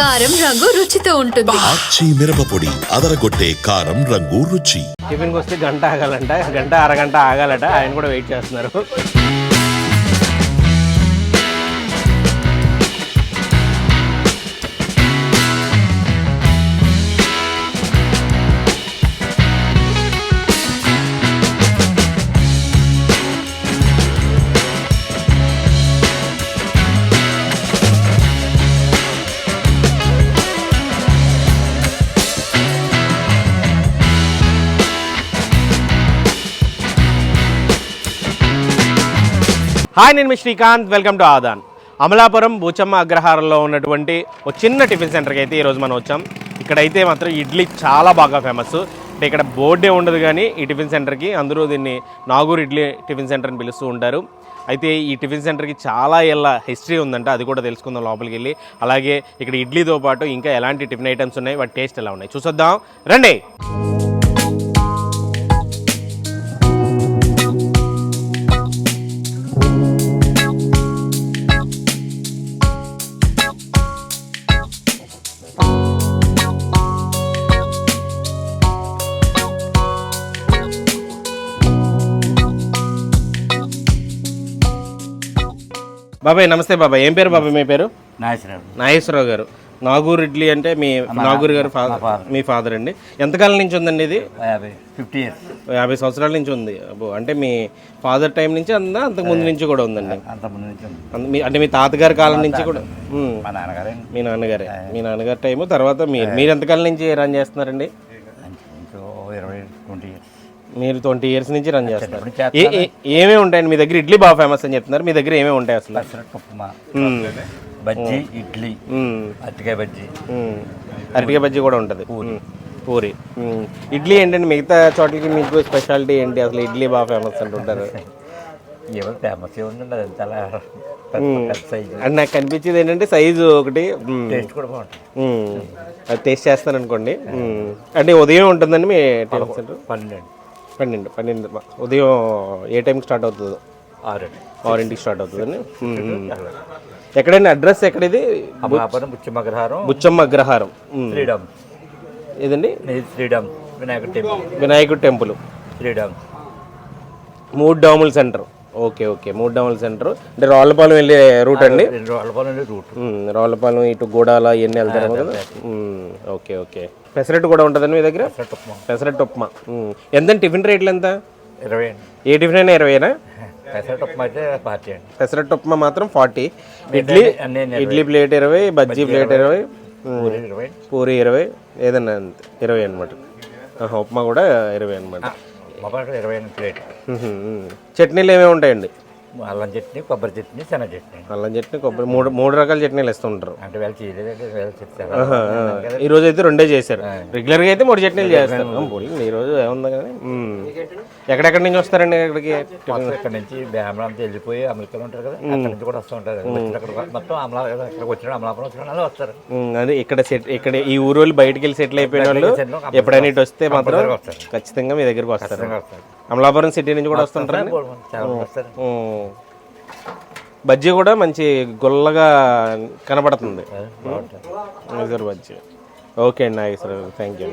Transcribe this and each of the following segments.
కారం రంగు రుచితో ఉంటుంది. ఆచి మిరపపొడి అదరగొట్టే కారం రంగు రుచి. టిఫిన్కి వస్తే గంట ఆగాలంట. గంట అరగంట ఆగాలట. ఆయన కూడా వెయిట్ చేస్తున్నారు. హాయ్ నేను మీ Srikanth. Welcome to Adan. Amalapuram బూచమ్మ అగ్రహారంలో ఉన్నటువంటి ఒక చిన్న టిఫిన్ సెంటర్కి అయితే ఈరోజు మనం వచ్చాం. ఇక్కడైతే మాత్రం ఇడ్లీ చాలా బాగా ఫేమస్. అంటే ఇక్కడ బోర్డే ఉండదు కానీ ఈ టిఫిన్ సెంటర్కి అందరూ దీన్ని నాగూర్ ఇడ్లీ టిఫిన్ సెంటర్ అని పిలుస్తూ ఉంటారు. అయితే ఈ టిఫిన్ సెంటర్కి చాలా ఏళ్ళ హిస్టరీ ఉందంట అది కూడా తెలుసుకుందాం లోపలికి వెళ్ళి. అలాగే ఇక్కడ ఇడ్లీతో పాటు ఇంకా ఎలాంటి టిఫిన్ ఐటమ్స్ ఉన్నాయి వాటి టేస్ట్ ఎలా ఉన్నాయి? చూసొద్దాం. రండి. బాబాయ్ నమస్తే బాబాయ్. ఏం పేరు బాబాయ్ మీ పేరు? నాగేశ్వరరావు నాగేశ్వరరావు గారు. నాగూర్ ఇడ్లీ అంటే మీ నాగూర్ గారు మీ ఫాదర్. అండి. ఎంతకాలం నుంచి ఉందండి ఇది? Fifty years. యాభై సంవత్సరాల నుంచి ఉంది. అబ్బో అంటే మీ ఫాదర్ టైం నుంచి అందా అంతకు ముందు నుంచి కూడా ఉందండి? అంటే మీ తాతగారి కాలం నుంచి కూడా? ఉమ్, మా నాన్నగారే. మీ నాన్నగారే. మీ నాన్నగారి టైము తర్వాత మీరు మీరు ఎంతకాలం నుంచి రన్ చేస్తున్నారండి ఇంకో ఇరవై ట్వంటీ ఇయర్స్ మీరు ట్వంటీ ఇయర్స్ నుంచి రన్ ఏ- ఏమేమి ఉంటాయండి మీ దగ్గర ఇడ్లీ బాగా ఫేమస్ అని చెప్తున్నారు. మీ దగ్గర ఏమేమి ఉంటాయి అసలు? ఉప్మా బజ్జీ ఇడ్లీ. అరటికాయ బజ్జీ. అరటికాయ బజ్జీ కూడా ఉంటుంది. పూరి. ఇడ్లీ ఏంటండి? మిగతా చోట్లకి మీకు స్పెషాలిటీ ఏంటి? అసలు ఇడ్లీ బాగా ఫేమస్ అంటుంటారు ఏమో ఫేమస్ ఏముందండి అది చాలా సైజు నాకు కనిపించేది ఏంటంటే సైజు ఒకటి. టేస్ట్ కూడా బాగుంటుంది. అది టేస్ట్ చేస్తాను అనుకోండి. అంటే ఉదయం ఉంటుందండి మీ టిఫిన్ సెంటర్ పన్నెండు. పన్నెండు పన్నెండు ఉదయం ఏ టైంకి స్టార్ట్ అవుతుందో? ఆరు ఆరింటికి స్టార్ట్ అవుతుందండి మ్మ్. ఎక్కడండి అడ్రస్ ఎక్కడిది? అమలాపురం బుచ్చిమగ్రహారం బుచ్చమ్మ అగ్రహారం మ్మ్. శ్రీడమ్ ఇదండి ఇది శ్రీడమ్ వినాయకుడి టెంపుల్. వినాయకుడు టెంపుల్. శ్రీడమ్ మూడు డాముల సెంటర్. Okay okay. మూడు డాముల సెంటర్. అంటే రావులపాలెం వెళ్ళే రూట్ అండి? వాళ్ళ రూట్. రావులపాలెం ఇటు గూడాల ఇవన్నీ వెళ్తారేమో కదా? Okay okay. పెసరట్టు కూడా ఉంటుందండి మీ దగ్గర? పెసరట్టు ఉప్మా. ఎంతండి టిఫిన్ రేట్లు ఎంత? ఇరవై ఏ టిఫిన్ అయినా ఇరవైనా పెసరట్టు ఉప్మా అయితే పార్టీ అండి. పెసరట్టు ఉప్మా మాత్రం ఫార్టీ. ఇడ్లీ ఇడ్లీ ప్లేట్ ఇరవై బజ్జీ ప్లేట్ ఇరవై పూరి ఇరవై. ఏదన్నా ఇరవై అనమాట ఉప్మా కూడా ఇరవై అనమాట ఇరవై ప్లేట్. చట్నీలు ఏమేమి ఉంటాయండి? అల్లం చట్నీ కొబ్బరి చట్నీ శనగ చట్నీ. అల్లం చట్నీ కొబ్బరి మూడు మూడు రకాల చట్నీలు ఇస్తుంటారు అంటే వీళ్ళు చేయలేదంటే వీళ్ళు చెప్తారు ఈ రోజు అయితే రెండే చేశారు. రెగ్యులర్గా అయితే మూడు చట్నీలు చేస్తారు. ఈ రోజు ఏముంది కానీ. ఎక్కడెక్కడి నుంచి వస్తారండి ఇక్కడికి? మొత్తం ఇక్కడ నుంచి బేమరాంత వెళ్ళిపోయి అమెరికాలో ఉంటారు కదా అక్కడ నుంచి కూడా వస్తూ ఉంటారు. వచ్చిన అక్కడ మొత్తం అమలా ఇక్కడికి వచ్చిన అమలాపురం వచ్చిన వాళ్ళు వస్తారు. అదే ఇక్కడ సెట్ ఇక్కడ ఈ ఊరు వాళ్ళు బయటికి వెళ్ళి సెటిల్ అయిపోయిన వాళ్ళు. ఎప్పుడైనా ఇటు వస్తే మాత్రం. ఖచ్చితంగా మీ దగ్గరికి వస్తారు. అమలాపురం సిటీ నుంచి కూడా వస్తుంటారా. బజ్జీ కూడా మంచి గుల్లగా కనబడుతుంది. మైసూర్ బజ్జీ. ఓకే అండి నాగేశ్వర థ్యాంక్ యూ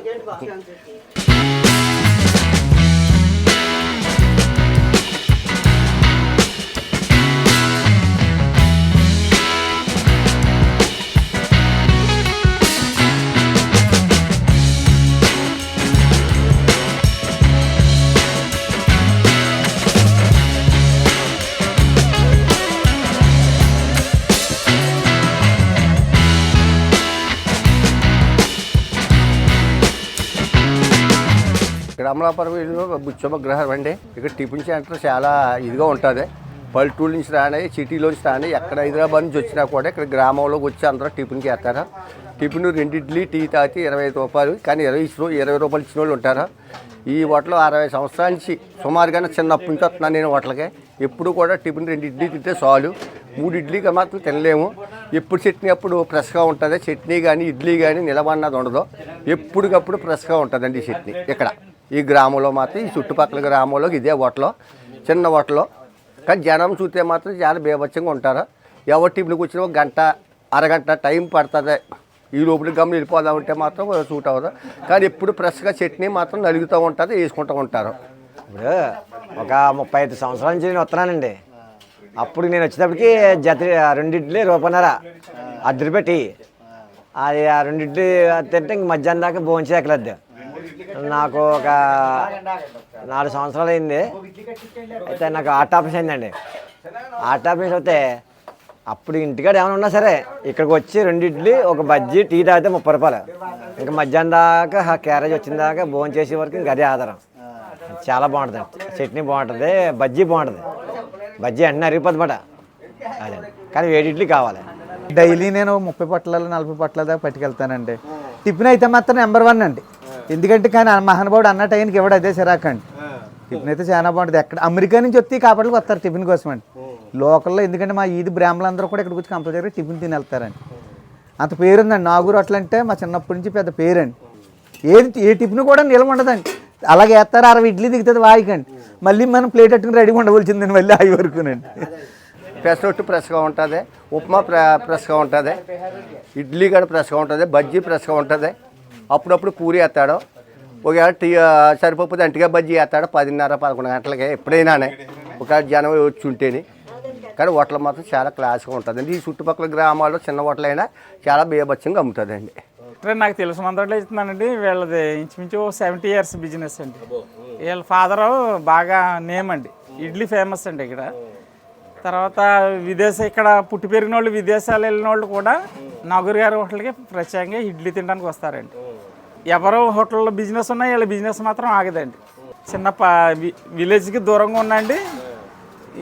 అమలాపురం వీధిలో అండి ఇక్కడ టిఫిన్ సెంటర్ చాలా ఇదిగా ఉంటుంది. పల్లెటూరు నుంచి రాని సిటీలోంచి రాని ఎక్కడ హైదరాబాద్ నుంచి వచ్చినా కూడా ఇక్కడ గ్రామంలోకి వచ్చి అందరూ టిఫిన్ చేస్తారు. టిఫిన్ రెండు ఇడ్లీ టీ తాగితే ఇరవై ఐదు రూపాయలు కానీ ఇరవై ఇరవై రూపాయలు ఇచ్చిన వాళ్ళు ఉంటారు. ఈ హోటల్ అరవై సంవత్సరాల నుంచి సుమారుగానే చిన్నప్పటి నుంచి వస్తున్నాను నేను హోటల్కి. ఎప్పుడు కూడా టిఫిన్ రెండు ఇడ్లీ తింటే చాలు. మూడు ఇడ్లీకి మాత్రం తినలేము. ఎప్పుడు చట్నీ అప్పుడు ఫ్రెష్గా ఉంటుంది. చట్నీ కానీ ఇడ్లీ కానీ నిలబడినది ఉండదు. ఎప్పటికప్పుడు ఫ్రెష్గా ఉంటుందండి ఈ చట్నీ. ఇక్కడ ఈ గ్రామంలో మాత్రం ఈ చుట్టుపక్కల గ్రామంలో ఇదే ఓటలో చిన్న ఓటలో కానీ జనం చూస్తే మాత్రం చాలా బీభత్సంగా ఉంటారు. ఎవరి టిఫిన్కి వచ్చిన ఒక గంట అరగంట టైం పడుతుంది. ఈ లోపల గమ్మున వెళ్ళిపోదామంటే మాత్రం సూట్ అవ్వదు. కానీ ఎప్పుడు ఫ్రెష్గా చట్నీ మాత్రం నలుగుతూ ఉంటుంది వేసుకుంటూ ఉంటారు. ఇప్పుడు ఒక ముప్పై ఐదు సంవత్సరాల నుంచి నేను వస్తున్నానండి. అప్పుడు నేను వచ్చేటప్పటికి జత రెండింటిని రూపన్నర అద్దరు పెట్టి అది ఆ రెండింటి తింటే ఇంక మధ్యాహ్నం దాకా భోంచేకలేదు నాకు ఒక నాలుగు సంవత్సరాలు అయింది. అయితే నాకు ఆర్ట్ ఆఫీస్ అయిందండి. ఆర్ట్ ఆఫీస్ అయితే అప్పుడు ఇంటికాడ ఏమైనా ఉన్నా సరే ఇక్కడికి వచ్చి రెండు ఇడ్లీ ఒక బజ్జీ టీ తాగితే ముప్పై రూపాయలు. ఇంకా మధ్యాహ్నం దాకా ఆ క్యారేజ్ వచ్చిన దాకా భోజనం చేసే వరకు ఇంకా అదే ఆధారం. చాలా బాగుంటుంది. చట్నీ బాగుంటుంది బజ్జీ బాగుంటుంది. బజ్జీ అన్నీ అరిగిపోతుంది బట అదే. కానీ వేడి ఇడ్లీ కావాలి. డైలీ నేను ముప్పై పట్ల నలభై పట్ల దాకా పట్టుకెళ్తానండి. టిఫిన్ అయితే మాత్రం నెంబర్ వన్ అండి. ఎందుకంటే కానీ మహానుభావుడు అన్న టైంకి ఇవ్వడు అదే సిరాకండి టిఫిన్ అయితే చాలా బాగుంటుంది. ఎక్కడ అమెరికా నుంచి వచ్చి కాపాడుకు వస్తారు టిఫిన్ కోసం అండి. లోకల్లో ఎందుకంటే మా ఈది బ్రాహ్మణులందరూ కూడా ఇక్కడికి వచ్చి కంపల్సరీ టిఫిన్ తిని వెళ్తారండి అంత పేరుందండి. నాగూరు అట్లా అంటే మా చిన్నప్పటి నుంచి పెద్ద పేరండి. ఏది ఏ టిఫిన్ కూడా నిలవ ఉండదండి. అలాగే వేస్తారు అరవై ఇడ్లీ దిగుతుంది వాయికండి. మళ్ళీ మనం ప్లేట్ పెట్టుకుని రెడీగా ఉండవలసిందండి మళ్ళీ అవి వరకునండి. పెసరొట్టు ఫ్రెష్గా ఉంటుంది. ఉప్మా ఫ్రెష్గా ఉంటుంది. ఇడ్లీ కూడా ఫ్రెష్గా ఉంటుంది. బజ్జీ ఫ్రెష్గా ఉంటుంది. అప్పుడప్పుడు పూరి వేస్తాడు. ఒకవేళ టీ సరిపోతే అంటిగా బజ్జీ వేస్తాడు. పదిన్నర పదకొండు గంటలకి ఎప్పుడైనానే. ఒక జనం వచ్చి ఉంటేనే. కానీ హోటల్ మాత్రం చాలా క్లాస్గా ఉంటుందండి. ఈ చుట్టుపక్కల గ్రామాల్లో చిన్న హోటల్ అయినా చాలా బేబచ్చంగా అమ్ముతుందండి నాకు తెలుసు మందట్లో ఇస్తున్నానండి వీళ్ళది ఇంచుమించు సెవెంటీ ఇయర్స్ బిజినెస్ అండి. వీళ్ళ ఫాదరు బాగా నేమ్ అండి. ఇడ్లీ ఫేమస్ అండి ఇక్కడ. తర్వాత విదేశ ఇక్కడ పుట్టి పెరిగిన వాళ్ళు విదేశాలు వెళ్ళిన వాళ్ళు కూడా నగరు గారి హోటల్కి ప్రత్యేకంగా ఇడ్లీ తినడానికి వస్తారండి. ఎవరో హోటల్లో బిజినెస్ ఉన్నా వీళ్ళ బిజినెస్ మాత్రం ఆగదండి. చిన్న వి- విలేజ్కి దూరంగా ఉండండి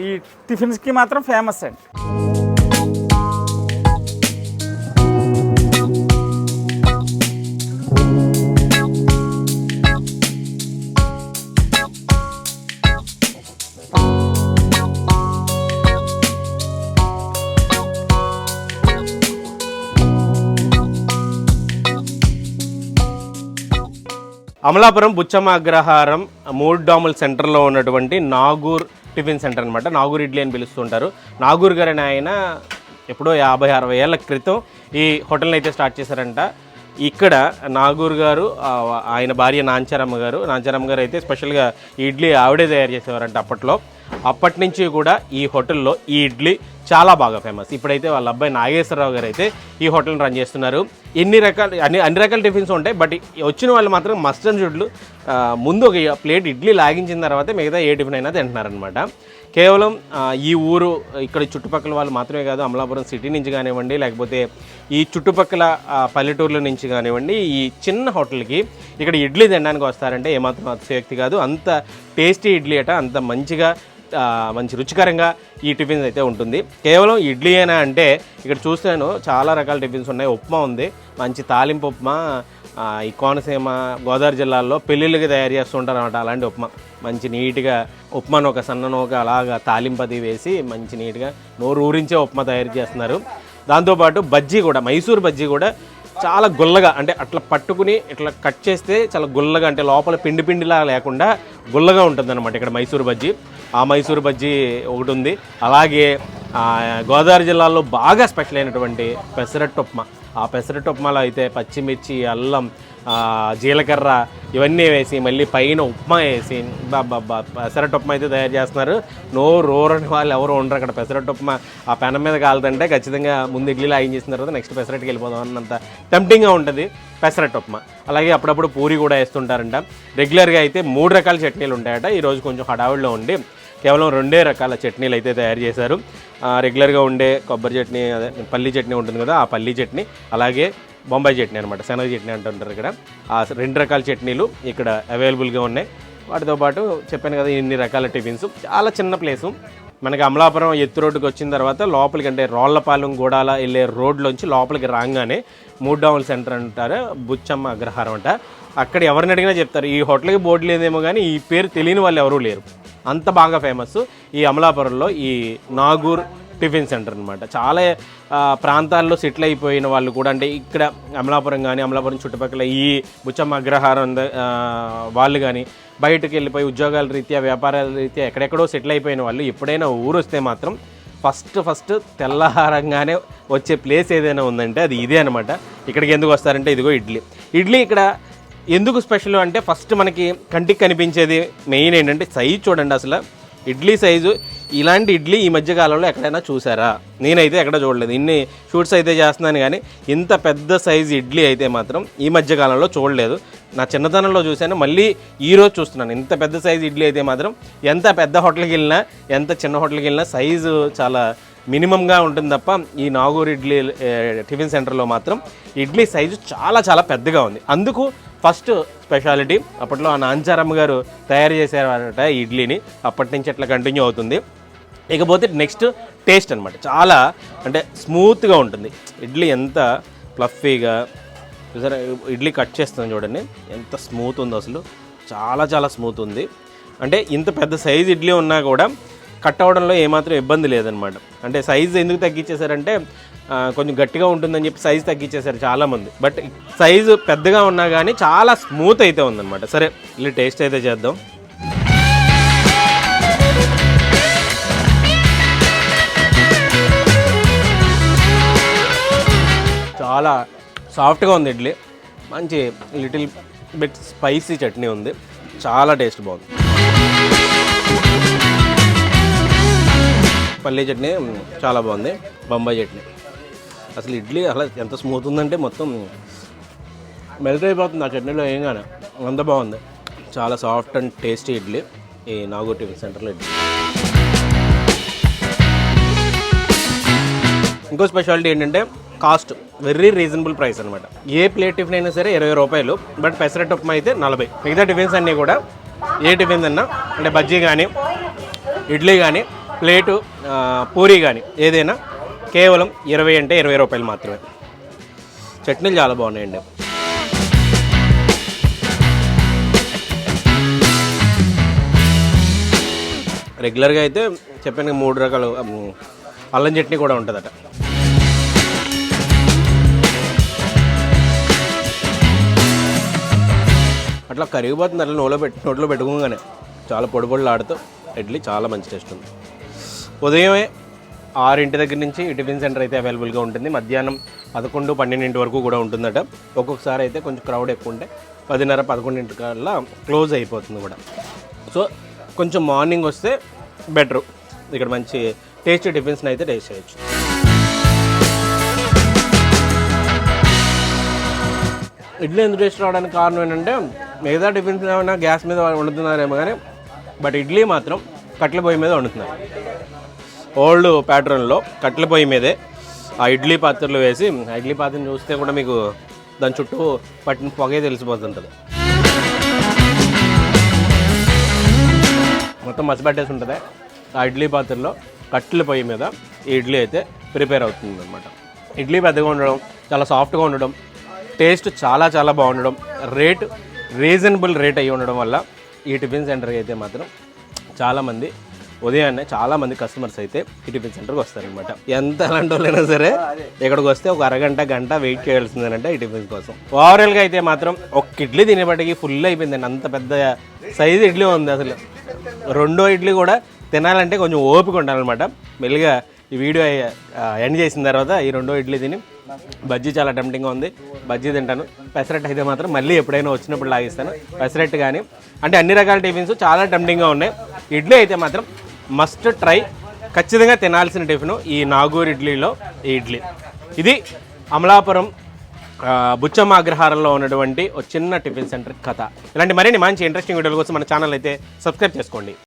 ఈ టిఫిన్స్కి మాత్రం ఫేమస్ అండి. అమలాపురం బుచ్చమ్మ అగ్రహారం మూడు సెంటర్లో ఉన్నటువంటి నాగూర్ టిఫిన్ సెంటర్ అనమాట నాగూర్ ఇడ్లీ అని పిలుస్తుంటారు. నాగూర్ గారు ఆయన ఎప్పుడో యాభై అరవై ఏళ్ళ క్రితం ఈ హోటల్ని అయితే స్టార్ట్ చేశారంట. ఇక్కడ నాగూర్ గారు ఆయన భార్య నాంచారమ్మ గారు నాంచారమ్మ గారు అయితే స్పెషల్గా ఇడ్లీ ఆవిడే తయారు చేసేవారంట అప్పట్లో. అప్పటి నుంచి కూడా ఈ హోటల్లో ఈ ఇడ్లీ చాలా బాగా ఫేమస్. ఇప్పుడైతే వాళ్ళ అబ్బాయి నాగేశ్వరరావు గారు అయితే ఈ హోటల్ని రన్ చేస్తున్నారు. ఎన్ని రకాల అన్ని అన్ని రకాల టిఫిన్స్ ఉంటాయి బట్ వచ్చిన వాళ్ళు మాత్రం మస్ట్ అండ్ షుడ్లు ముందు ఒక ప్లేట్ ఇడ్లీ లాగించిన తర్వాత మిగతా ఏ టిఫిన్ అయినా తింటున్నారనమాట కేవలం ఈ ఊరు ఇక్కడ చుట్టుపక్కల వాళ్ళు మాత్రమే కాదు అమలాపురం సిటీ నుంచి కానివ్వండి లేకపోతే ఈ చుట్టుపక్కల పల్లెటూర్ల నుంచి కానివ్వండి ఈ చిన్న హోటల్కి ఇక్కడ ఇడ్లీ తినడానికి వస్తారంటే ఏమాత్రం అతిశయోక్తి కాదు. అంత టేస్టీ ఇడ్లీ అట అంత మంచిగా మంచి రుచికరంగా ఈ టిఫిన్స్ అయితే ఉంటుంది. కేవలం ఇడ్లీ అయినా అంటే ఇక్కడ చూస్తాను చాలా రకాల టిఫిన్స్ ఉన్నాయి. ఉప్మా ఉంది. మంచి తాలింపు ఉప్మా ఈ కోనసీమ గోదావరి జిల్లాల్లో పెళ్ళిళ్ళకి తయారు చేస్తుంటారు అనమాట అలాంటి ఉప్మా. మంచి నీట్గా ఉప్మాను ఒక సన్నను ఒక అలాగా తాలింపది వేసి మంచి నీట్గా నోరు ఊరించే ఉప్మా తయారు చేస్తున్నారు. దాంతోపాటు బజ్జీ కూడా మైసూర్ బజ్జీ కూడా చాలా గుల్లగా అంటే అట్లా పట్టుకుని ఇట్లా కట్ చేస్తే చాలా గుల్లగా అంటే లోపల పిండి పిండిలా లేకుండా గుల్లగా ఉంటుంది ఇక్కడ మైసూర్ బజ్జీ. ఆ మైసూర్ బజ్జీ ఒకటి ఉంది. అలాగే గోదావరి జిల్లాలో బాగా స్పెషల్ అయినటువంటి పెసరట్టు ఉప్మా ఆ పెసరట్టు ఉప్మాలో అయితే పచ్చిమిర్చి అల్లం జీలకర్ర ఇవన్నీ వేసి మళ్ళీ పైన ఉప్మా వేసి బాబా పెసరట్టు ఉప్మా అయితే తయారు చేస్తున్నారు. నో రోరని వాళ్ళు ఎవరు ఉండరు అక్కడ. పెసరట్టు ఉప్మా ఆ పెనం మీద కాలుతుంటే ఖచ్చితంగా ముందు ఇడ్లీలో ఆయన చేసిన తర్వాత నెక్స్ట్ పెసరట్టుకి వెళ్ళిపోదాం అన్నంత టెంప్టింగ్గా ఉంటుంది పెసరట్టు ఉప్మా. అలాగే అప్పుడప్పుడు పూరి కూడా వేస్తుంటారంట. రెగ్యులర్గా అయితే మూడు రకాల చట్నీలు ఉంటాయట. ఈరోజు కొంచెం హడావుడిలో ఉండి కేవలం రెండే రకాల చట్నీలు అయితే తయారు చేశారు. రెగ్యులర్గా ఉండే కొబ్బరి చట్నీ అదే పల్లీ చట్నీ ఉంటుంది కదా ఆ పల్లీ చట్నీ. అలాగే బొంబాయి చట్నీ అనమాట శనగ చట్నీ అంటుంటారు ఇక్కడ. ఆ రెండు రకాల చట్నీలు ఇక్కడ అవైలబుల్గా ఉన్నాయి. వాటితో పాటు చెప్పాను కదా ఇన్ని రకాల టిఫిన్స్. చాలా చిన్న ప్లేసు. మనకి అమలాపురం ఎత్తు రోడ్డుకి వచ్చిన తర్వాత లోపలికి అంటే రోళ్ళపాలెం గూడాల వెళ్ళే రోడ్లోంచి లోపలికి రాగానే మూడు డౌన్ సెంటర్ అంటారు బుచ్చమ్మ అగ్రహారం అంట. అక్కడ ఎవరిని అడిగినా చెప్తారు ఈ హోటల్కి బోర్డు లేదేమో కానీ ఈ పేరు తెలియని వాళ్ళు ఎవరూ లేరు. అంత బాగా ఫేమస్ ఈ అమలాపురంలో ఈ నాగూర్ టిఫిన్ సెంటర్ అనమాట చాలా ప్రాంతాల్లో సెటిల్ అయిపోయిన వాళ్ళు కూడా అంటే ఇక్కడ అమలాపురం కానీ అమలాపురం చుట్టుపక్కల ఈ బుచ్చమ్మ అగ్రహారం వాళ్ళు కానీ బయటకు వెళ్ళిపోయి ఉద్యోగాల రీత్యా వ్యాపారాల రీత్యా ఎక్కడెక్కడో సెటిల్ అయిపోయిన వాళ్ళు ఎప్పుడైనా ఊరు వస్తే మాత్రం ఫస్ట్ ఫస్ట్ తెల్లహారంగానే వచ్చే ప్లేస్ ఏదైనా ఉందంటే అది ఇదే అనమాట ఇక్కడికి ఎందుకు వస్తారంటే ఇదిగో ఇడ్లీ. ఇడ్లీ ఇక్కడ ఎందుకు స్పెషల్ అంటే ఫస్ట్ మనకి కంటికి కనిపించేది మెయిన్ ఏంటంటే సైజ్ చూడండి అసలు. ఇడ్లీ సైజు ఇలాంటి ఇడ్లీ ఈ మధ్యకాలంలో ఎక్కడైనా చూసారా? నేనైతే ఎక్కడ చూడలేదు. ఇన్ని షూట్స్ అయితే చేస్తున్నాను కానీ ఇంత పెద్ద సైజు ఇడ్లీ అయితే మాత్రం ఈ మధ్యకాలంలో చూడలేదు. నా చిన్నతనంలో చూశాను. మళ్ళీ ఈరోజు చూస్తున్నాను. ఇంత పెద్ద సైజు ఇడ్లీ అయితే మాత్రం ఎంత పెద్ద హోటల్కి వెళ్ళినా ఎంత చిన్న హోటల్కి వెళ్ళినా సైజు చాలా మినిమంగా ఉంటుంది తప్ప ఈ నాగూర్ ఇడ్లీ టిఫిన్ సెంటర్లో మాత్రం ఇడ్లీ సైజు చాలా చాలా పెద్దగా ఉంది. అందుకు ఫస్ట్ స్పెషాలిటీ అప్పట్లో ఆ నాంచారమ్మ గారు తయారు చేసేవారట ఈ ఇడ్లీని. అప్పటి నుంచి అట్లా కంటిన్యూ అవుతుంది. ఇకపోతే నెక్స్ట్ టేస్ట్ అనమాట చాలా అంటే స్మూత్గా ఉంటుంది. ఇడ్లీ ఎంత ఫ్లఫీగా చూసారా? ఇడ్లీ కట్ చేస్తాను చూడండి. ఎంత స్మూత్ ఉందో అసలు. చాలా చాలా స్మూత్ ఉంది. అంటే ఇంత పెద్ద సైజ్ ఇడ్లీ ఉన్నా కూడా కట్ అవ్వడంలో ఏమాత్రం ఇబ్బంది లేదనమాట అంటే సైజ్ ఎందుకు తగ్గించేశారంటే కొంచెం గట్టిగా ఉంటుందని చెప్పి సైజ్ తగ్గించేశారు చాలామంది. బట్ సైజు పెద్దగా ఉన్నా కానీ చాలా స్మూత్ అయితే ఉందన్నమాట. సరే ఇల్లు టేస్ట్ అయితే చేద్దాం. చాలా సాఫ్ట్గా ఉంది ఇడ్లీ. మంచి లిటిల్ బిట్ స్పైసీ చట్నీ ఉంది. చాలా టేస్ట్ బాగుంది. పల్లీ చట్నీ చాలా బాగుంది. బొంబాయి చట్నీ. అసలు ఇడ్లీ అసలు ఎంత స్మూత్ ఉందంటే మొత్తం మెల్ట్ అయిపోతుంది ఆ చట్నీలో ఏం కానీ అంత బాగుంది. చాలా సాఫ్ట్ అండ్ టేస్టీ ఇడ్లీ. ఈ నాగూర్ టిఫిన్ సెంటర్లో ఇడ్లీ. ఇంకో స్పెషాలిటీ ఏంటంటే కాస్ట్ వెరీ రీజనబుల్ ప్రైస్ అనమాట ఏ ప్లేట్ టిఫిన్ అయినా సరే ఇరవై రూపాయలు. బట్ పెసరెట్ ఉప్మా అయితే నలభై. మిగతా టిఫిన్స్ అన్నీ కూడా ఏ టిఫిన్స్ అన్నా అంటే బజ్జీ కానీ ఇడ్లీ కానీ ప్లేటు పూరీ కానీ ఏదైనా కేవలం ఇరవై అంటే ఇరవై రూపాయలు మాత్రమే. చట్నీలు చాలా బాగున్నాయండి. రెగ్యులర్గా అయితే చెప్పాను మూడు రకాలు అల్లం చట్నీ కూడా ఉంటుందట. అట్లా కరిగిపోతుంది అట్లా నోట్లో పెట్టి నోట్లో పెట్టుకోగానే. చాలా పొడి పొడులు ఆడుతూ ఇడ్లీ చాలా మంచి టేస్ట్ ఉంది. ఉదయమే ఆరింటి దగ్గర నుంచి ఈ టిఫిన్ సెంటర్ అయితే అవైలబుల్గా ఉంటుంది. మధ్యాహ్నం పదకొండు పన్నెండింటి వరకు కూడా ఉంటుందట. ఒక్కొక్కసారి అయితే కొంచెం క్రౌడ్ ఎక్కువ ఉంటే పదిన్నర పదకొండింటి కల్లా క్లోజ్ అయిపోతుంది కూడా. సో కొంచెం మార్నింగ్ వస్తే బెటరు. ఇక్కడ మంచి టేస్టీ టిఫిన్స్ని అయితే టేస్ట్ చేయొచ్చు. ఇడ్లీ ఎందుకు టేస్ట్ రావడానికి కారణం ఏంటంటే మిగతా టిఫిన్స్ ఏమైనా గ్యాస్ మీద వండుతున్నారేమో కానీ బట్ ఇడ్లీ మాత్రం కట్టెల పొయ్యి మీద వండుతున్నారు. ఓల్డ్ ప్యాటర్న్లో కట్టెల పొయ్యి మీదే ఆ ఇడ్లీ పాత్రలు వేసి ఆ ఇడ్లీ పాత్రను చూస్తే కూడా మీకు దాని చుట్టూ పట్టిన పొగే తెలిసిపోతుంటుంది. మొత్తం మసిపెట్టేసి ఉంటుంది ఆ ఇడ్లీ పాత్రలో కట్టెల పొయ్యి మీద ఈ ఇడ్లీ అయితే ప్రిపేర్ అవుతుంది అనమాట ఇడ్లీ పెద్దగా ఉండడం చాలా సాఫ్ట్గా ఉండడం టేస్ట్ చాలా చాలా బాగుండడం రేట్ రీజనబుల్ రేట్ అయ్యి ఉండడం వల్ల ఈ టిఫిన్ సెంటర్కి అయితే మాత్రం చాలామంది ఉదయాన్నే చాలామంది కస్టమర్స్ అయితే ఈ టిఫిన్ సెంటర్కి వస్తారనమాట ఎంత అలాంటి వాళ్ళైనా సరే ఇక్కడికి వస్తే ఒక అరగంట గంట వెయిట్ చేయాల్సిందేనంటే ఈ టిఫిన్ కోసం. ఓవరాల్గా అయితే మాత్రం ఒక ఇడ్లీ తినేపటికి ఫుల్ అయిపోయిందండి. అంత పెద్ద సైజు ఇడ్లీ ఉంది అసలు. రెండో ఇడ్లీ కూడా తినాలంటే కొంచెం ఓపిక ఉండాలన్నమాట. మెల్లిగా ఈ వీడియో ఎండ్ చేసిన తర్వాత ఈ రెండో ఇడ్లీ తిని బజ్జీ చాలా టెంప్టింగ్గా ఉంది. బజ్జీ తింటాను. పెసరట్ అయితే మాత్రం మళ్ళీ ఎప్పుడైనా వచ్చినప్పుడు లాగిస్తాను. పెసరట్ కానీ అంటే అన్ని రకాల టిఫిన్స్ చాలా టెంప్టింగ్గా ఉన్నాయి. ఇడ్లీ అయితే మాత్రం మస్ట్ ట్రై. ఖచ్చితంగా తినాల్సిన టిఫిన్ ఈ నాగూర్ ఇడ్లీలో ఈ ఇడ్లీ. ఇది అమలాపురం బుచ్చమ్మ అగ్రహారంలో ఉన్నటువంటి ఒక చిన్న టిఫిన్ సెంటర్ కథ. ఇలాంటి మరిన్ని మంచి ఇంట్రెస్టింగ్ వీడియోల కోసం మన ఛానల్ అయితే సబ్స్క్రైబ్ చేసుకోండి.